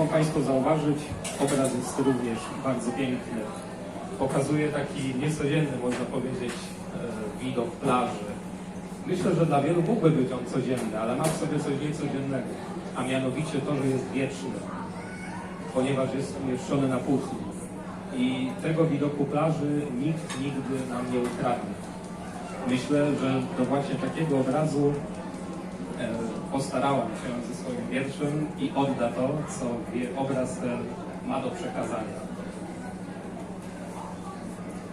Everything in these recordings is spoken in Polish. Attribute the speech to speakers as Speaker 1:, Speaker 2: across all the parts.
Speaker 1: mogą Państwo zauważyć, obraz jest również bardzo piękny. Pokazuje taki niecodzienny, można powiedzieć, e, widok plaży. Myślę, że dla wielu mógłby być on codzienny, ale ma w sobie coś niecodziennego, a mianowicie to, że jest wieczny, ponieważ jest umieszczony na płótnie. I tego widoku plaży nikt nigdy nam nie ukradnie. Myślę, że do właśnie takiego obrazu postarałem się ze swoim wierszem i odda to, co obraz ten ma do przekazania.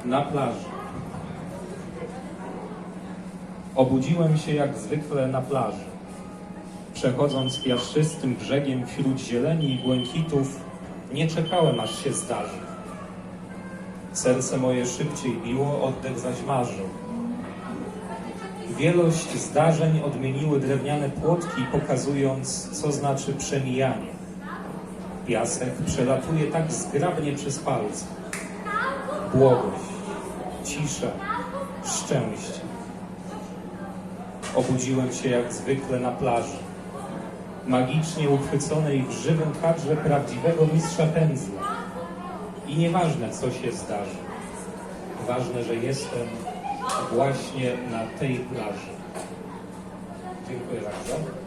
Speaker 1: Na plaży. Obudziłem się jak zwykle na plaży. Przechodząc piaszczystym brzegiem wśród zieleni i błękitów, nie czekałem aż się zdarzy. Serce moje szybciej biło, oddech zaś marzył. Wielość zdarzeń odmieniły drewniane płotki, pokazując, co znaczy przemijanie. Piasek przelatuje tak zgrabnie przez palce. Błogość, cisza, szczęście. Obudziłem się jak zwykle na plaży, magicznie uchwyconej w żywym kadrze prawdziwego mistrza pędzla. I nieważne, co się zdarzy, ważne, że jestem właśnie na tej plaży. Dziękuję bardzo.